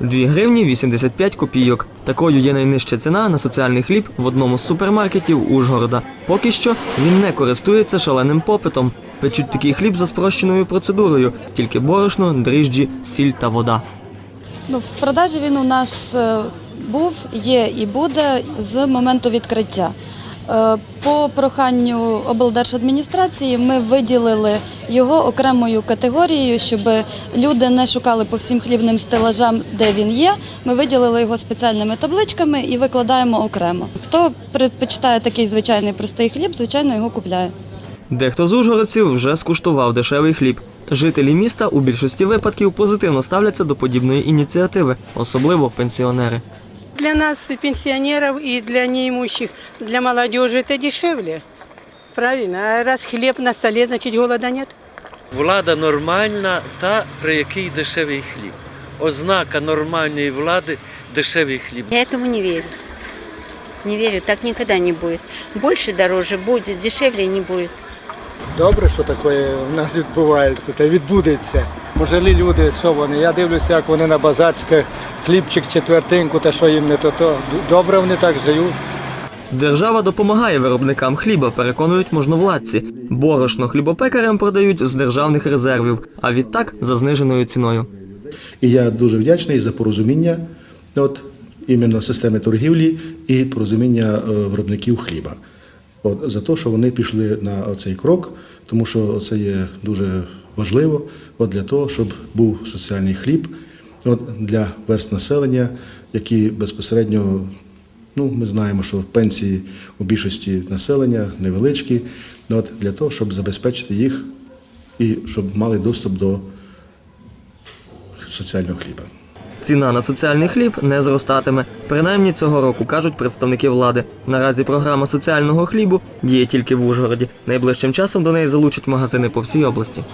2 гривні 85 копійок. Такою є найнижча ціна на соціальний хліб в одному з супермаркетів Ужгорода. Поки що він не користується шаленим попитом. Печуть такий хліб за спрощеною процедурою, тільки борошно, дріжджі, сіль та вода. Ну, в продажі він у нас е, був, є і буде з моменту відкриття. Е, По проханню облдержадміністрації ми виділили його окремою категорією, щоб люди не шукали по всім хлібним стелажам, де він є. Ми виділили його спеціальними табличками і викладаємо окремо. Хто предпочитає такий звичайний простий хліб, звичайно його купляє. Дехто з ужгородців вже скуштував дешевий хліб. Жителі міста у більшості випадків позитивно ставляться до подібної ініціативи, особливо пенсіонери. Для нас, пенсионеров, и для неимущих, для молодежи это дешевле. Правильно. А раз хлеб на столе, значит голода нет. Влада нормальна та при який дешевий хліб. Ознака нормальної влади дешевий хліб. Я этому не верю. Не верю, так никогда не будет. Больше дороже будет, дешевле не будет. Добре, що таке в нас відбувається та відбудеться. Пожилі люди, що вони? Я дивлюся, як вони на базарчиках, хлібчик, четвертинку, та що їм не то то. Добре вони так живуть. Держава допомагає виробникам хліба, переконують можновладці. Борошно хлібопекарям продають з державних резервів, а відтак за зниженою ціною. І я дуже вдячний за порозуміння от, іменно системи торгівлі і порозуміння е, виробників хліба. От, за те, що вони пішли на цей крок, тому що це є дуже важливо от, для того, щоб був соціальний хліб от, для верст населення, які безпосередньо, ну, ми знаємо, що пенсії у більшості населення невеличкі, от, для того, щоб забезпечити їх і щоб мали доступ до соціального хліба. Ціна на соціальний хліб не зростатиме. Принаймні цього року кажуть представники влади. Наразі програма соціального хлібу діє тільки в Ужгороді. Найближчим часом до неї залучать магазини по всій області.